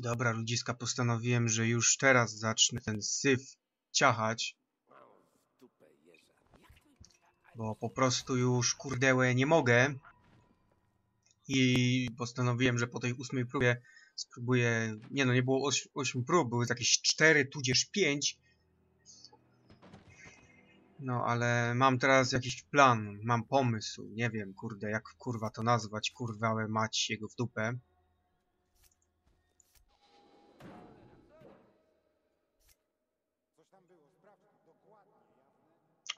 Dobra, ludziska, postanowiłem, że już teraz zacznę ten syf ciachać. Bo po prostu już kurdełę nie mogę. I postanowiłem, że po tej ósmej próbie spróbuję... Nie no, nie było oś, osiem prób, były jakieś cztery, tudzież pięć. No, ale mam teraz jakiś plan, mam pomysł, nie wiem, kurde, jak kurwa to nazwać, kurwałe mać jego w dupę.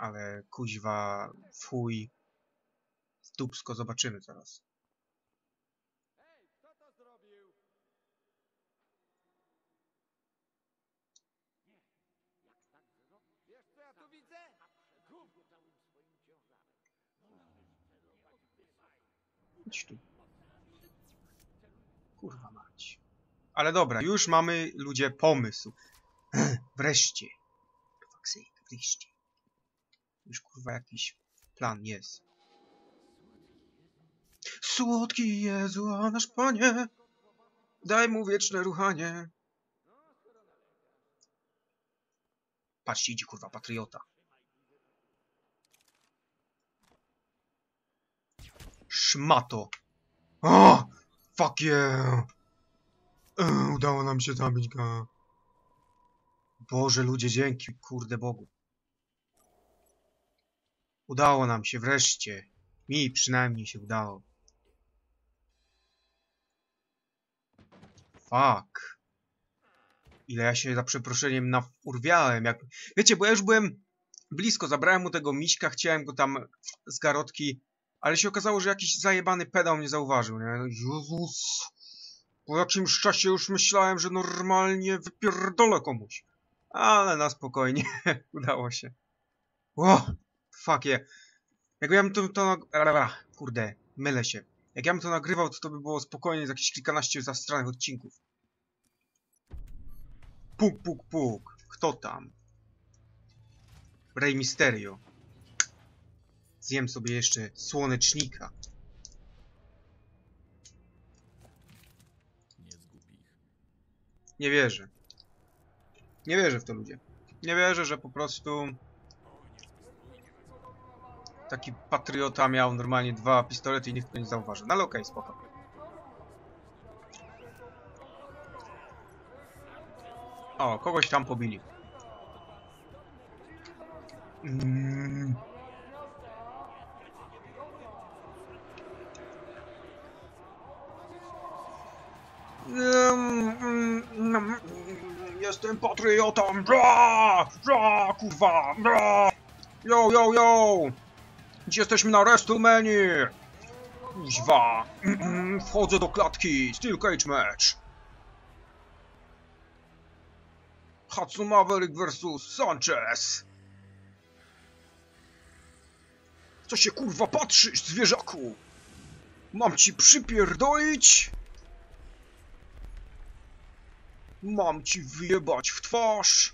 Ale kuźwa, fuj, w dupsko, zobaczymy zaraz. Wiesz co ja tu widzę? Idź tu. Kurwa mać. Ale dobra, już mamy, ludzie, pomysł. Wreszcie. Już kurwa jakiś plan jest. Słodki Jezu, a nasz Panie, daj mu wieczne ruchanie. Patrzcie, idzie kurwa patriota. Szmato. O! Fuck yeah! E, udało nam się zabić go. Boże, ludzie, dzięki, kurde Bogu. Udało nam się, wreszcie. Mi przynajmniej się udało. Fuck. Ile ja się za przeproszeniem naurwiałem. Jak... Wiecie, bo ja już byłem blisko, zabrałem mu tego miśka, chciałem go tam z garotki, ale się okazało, że jakiś zajebany pedał mnie zauważył, nie? Jezus! Po jakimś czasie już myślałem, że normalnie wypierdolę komuś. Ale na spokojnie, udało się. O, fuck yeah. Jak ja bym to, to kurde, mylę się. Jak ja bym to nagrywał, to to by było spokojnie z jakieś kilkanaście zastranych odcinków. Puk, puk, puk. Kto tam? Rey Mysterio. Zjem sobie jeszcze słonecznika. Nie zgub ich. Nie wierzę. Nie wierzę w to, ludzie. Nie wierzę, że po prostu taki patriota miał normalnie dwa pistolety i nikt go nie zauważy. No ale okej, spoko. O, kogoś tam pobili. Mm. Mm, mm, mm, Jestem patriotą! Bra! Bra! Kurwa! Bra! Yo, yo, yo! Jesteśmy na WrestleMania? Kuźwa! Wchodzę do klatki! Steel Cage Match! Hudson Maverick vs Sanchez! Co się kurwa patrzysz, zwierzaku? Mam ci przypierdolić? Mam ci wyjebać w twarz!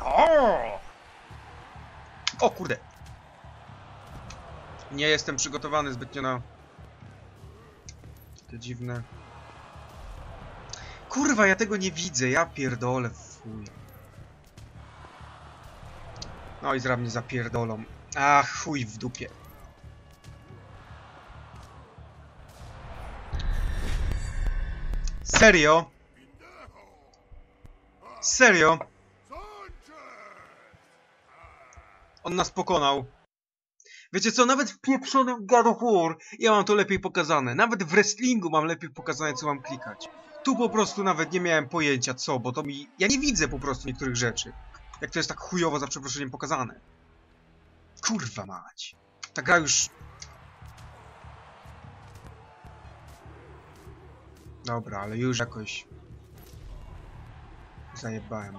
O! O kurde! Nie jestem przygotowany zbytnio na... Te dziwne... Kurwa, ja tego nie widzę, ja pierdolę, fuj. No i zaraz mnie zapierdolą. Ach, chuj w dupie. Serio? Serio? On nas pokonał. Wiecie co, nawet w pieprzonym God of War ja mam to lepiej pokazane. Nawet w wrestlingu mam lepiej pokazane, co mam klikać. Tu po prostu nawet nie miałem pojęcia co, bo to mi... Ja nie widzę po prostu niektórych rzeczy. Jak to jest tak chujowo za przeproszeniem pokazane. Kurwa mać. Ta gra już... Dobra, ale już jakoś... Zajebałem.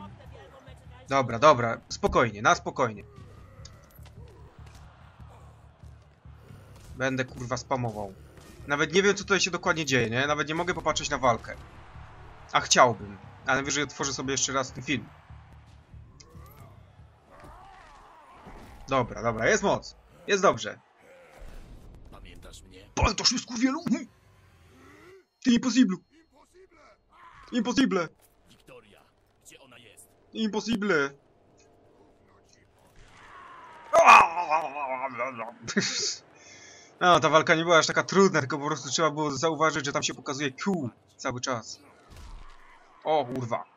Dobra, dobra, spokojnie, na spokojnie. Będę kurwa spamował. Nawet nie wiem co tutaj się dokładnie dzieje, nie? Nawet nie mogę popatrzeć na walkę. A chciałbym. Ale najwyżej otworzę sobie jeszcze raz ten film. Dobra, dobra, jest moc. Jest dobrze. Pamiętasz mnie? Pamiętasz mnie, skurwielu? Ty impossible! Impossible! Wiktoria, gdzie ona jest? Impossible! No, ta walka nie była aż taka trudna, tylko po prostu trzeba było zauważyć, że tam się pokazuje Q cały czas. O, kurwa.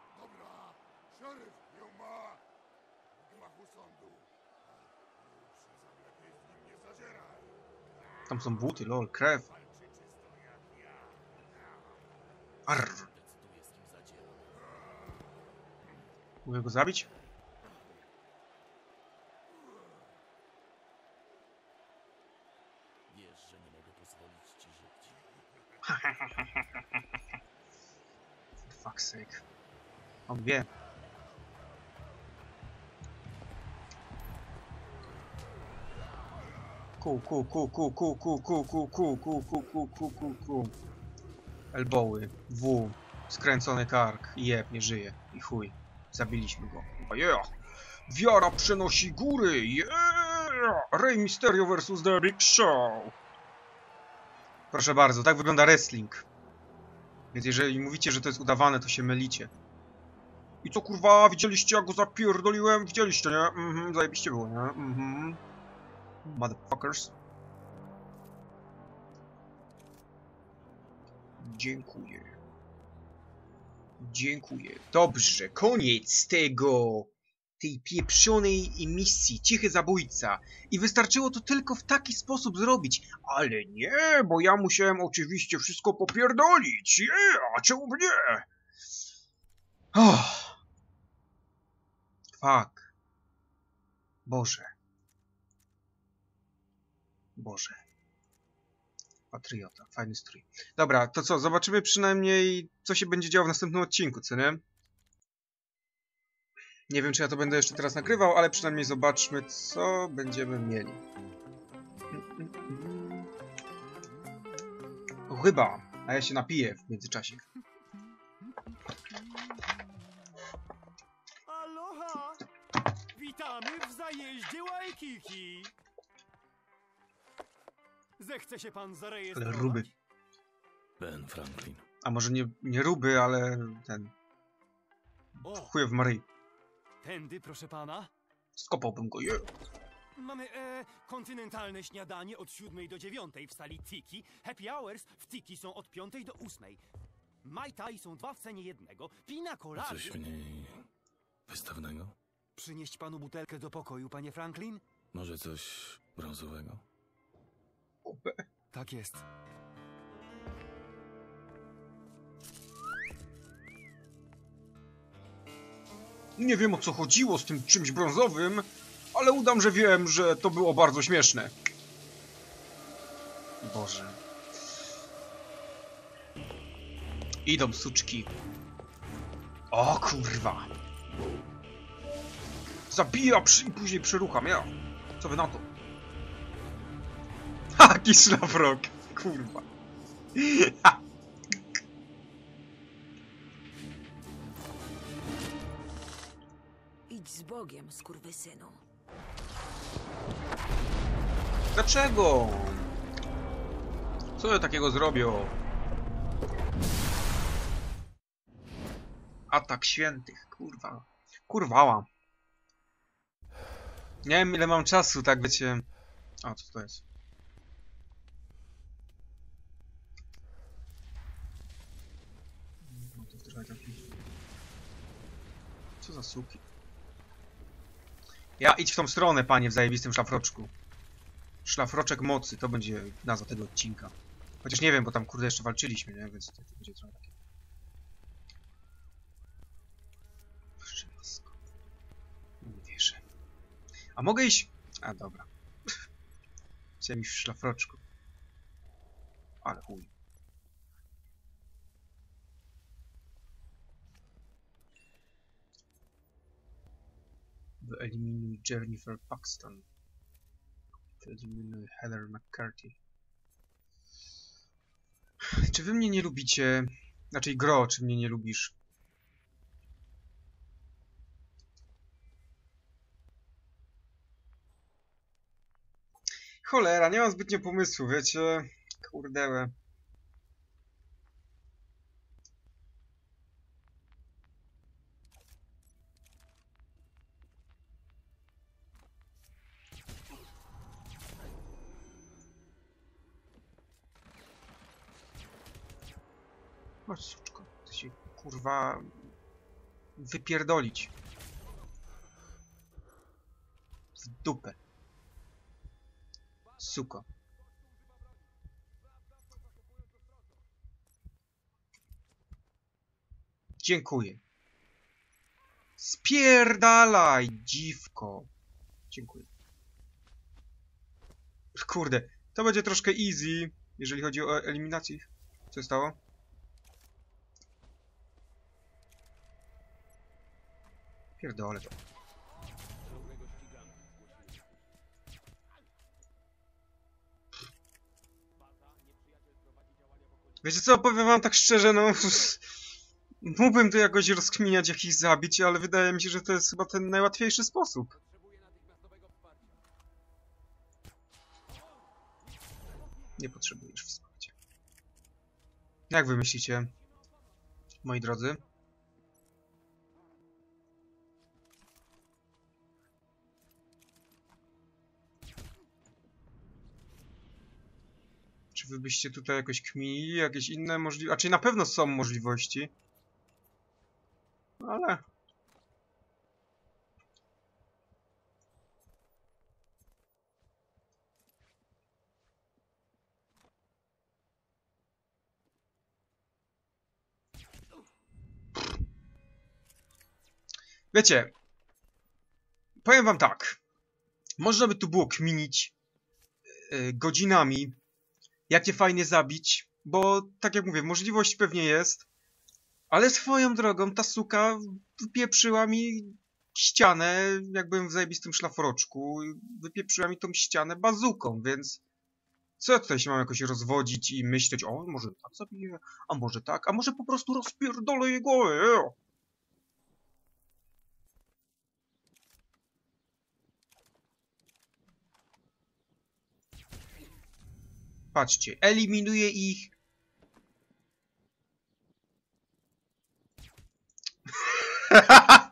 Tam są buty, lol, krew. Arr. Mogę go zabić? Wiesz, że nie mogę pozwolić ci żyć. For fuck's sake. On wie. Ku, ku, ku, ku, ku, ku, ku, ku, ku, ku, ku, ku, ku, ku, ku. Elbowy, W, skręcony kark, jeb, nie żyje. I chuj, zabiliśmy go. Yeah! Wiara przenosi góry, yeah! Rey Mysterio vs The Big Show! Proszę bardzo, tak wygląda wrestling. Więc jeżeli mówicie, że to jest udawane, to się mylicie. I co kurwa, widzieliście jak go zapierdoliłem? Widzieliście, nie? Mhm, zajebiście było, nie? Mhm. Motherfuckers. Dziękuję. Dziękuję. Dobrze, koniec tego... tej pieprzonej misji, cichy zabójca. I wystarczyło to tylko w taki sposób zrobić. Ale nie, bo ja musiałem oczywiście wszystko popierdolić. Nie, a czemu nie? Oh. Fuck. Boże. Boże. Patriota, fajny strój. Dobra, to co, zobaczymy przynajmniej, co się będzie działo w następnym odcinku, co nie? Nie wiem, czy ja to będę jeszcze teraz nagrywał, ale przynajmniej zobaczmy, co będziemy mieli. Chyba, a ja się napiję w międzyczasie. Witamy w zajeździe Waikiki! Zechce się pan Ale zarejestrować? ruby. Ben Franklin. A może nie, nie ruby, ale ten... O, Chuj w Maryi. tędy proszę pana. Skopałbym go, je. Mamy e, kontynentalne śniadanie od 7 do 9 w sali Tiki. Happy hours w Tiki są od 5 do 8. Mai Tai są dwa w cenie jednego. Pina A colady... coś mniej wystawnego? Przynieść panu butelkę do pokoju, panie Franklin? Może coś brązowego? Tak jest. Nie wiem o co chodziło z tym czymś brązowym, ale udam, że wiem, że to było bardzo śmieszne. Boże. Idą suczki. O kurwa. Zabija przy, i później przerucham, ja. Co wy na to? Ha, kiszlafrok. Kurwa. Ha. Idź z Bogiem, skurwysynu. Dlaczego? Co ja takiego zrobią? Atak świętych, kurwa. Kurwała. Nie wiem ile mam czasu, tak wiecie. A, co to jest? No. Co za suki? Ja idź w tą stronę, panie, w zajebistym szlafroczku. Szlafroczek mocy, to będzie nazwa tego odcinka. Chociaż nie wiem, bo tam kurde jeszcze walczyliśmy, nie? Więc to będzie trochę takie... A mogę iść... A, dobra. Chciałem iść w szlafroczku. Ale chuj. Wyeliminuj Jennifer Paxton. Wyeliminuj Heather McCarthy. Czy wy mnie nie lubicie? Znaczy Gro, czy mnie nie lubisz? Cholera, nie mam zbytnio pomysłu, wiecie. Kurdełe. Chodź, suczko, ty się kurwa wypierdolić. W dupę. Suko. Dziękuję. Spierdalaj, dziwko. Dziękuję. Kurde, to będzie troszkę easy, jeżeli chodzi o eliminację. Co stało? Pierdolę to. Wiecie co, powiem wam tak szczerze, no... Mógłbym tu jakoś rozkminiać, jak ich zabić, ale wydaje mi się, że to jest chyba ten najłatwiejszy sposób. Nie potrzebujesz wsparcia. Jak wy myślicie, moi drodzy? Wy byście tutaj jakoś kminili, jakieś inne możliwości? A czy na pewno są możliwości? Ale... Wiecie, powiem wam tak. Można by tu było kminić yy, godzinami, jak je fajnie zabić, bo tak jak mówię, możliwość pewnie jest, ale swoją drogą ta suka wypieprzyła mi ścianę, jak byłem w zajebistym szlafroczku, wypieprzyła mi tą ścianę bazuką, więc co ja tutaj się mam jakoś rozwodzić i myśleć, o, może tak zabiję, a może tak, a może po prostu rozpierdolę jego, Patrzcie, eliminuję ich.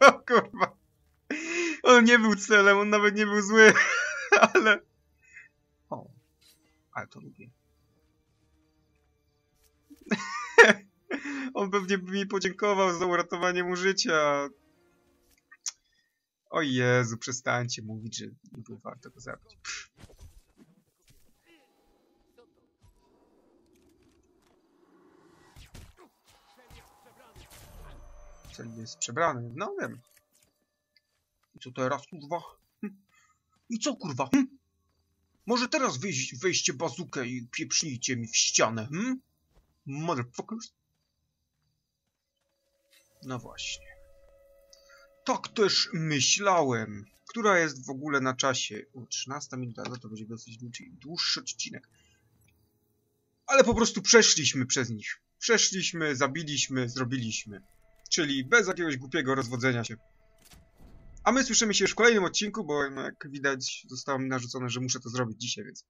o kurwa. On nie był celem, on nawet nie był zły, ale... O, ale to lubię. on pewnie by mi podziękował za uratowanie mu życia. O Jezu, przestańcie mówić, że nie było warto go zabić. Cel jest przebrany. No wiem. I co teraz, kurwa? Hm? I co, kurwa? Hm? Może teraz wyjść, weźcie bazukę i pieprznijcie mi w ścianę, hm? Motherfuckers. No właśnie. Tak też myślałem. Która jest w ogóle na czasie? O, 13 minuta, no to będzie dosyć dłuższy, dłuższy odcinek. Ale po prostu przeszliśmy przez nich. Przeszliśmy, zabiliśmy, zrobiliśmy czyli bez jakiegoś głupiego rozwodzenia się. A my słyszymy się już w kolejnym odcinku, bo jak widać zostało mi narzucone, że muszę to zrobić dzisiaj, więc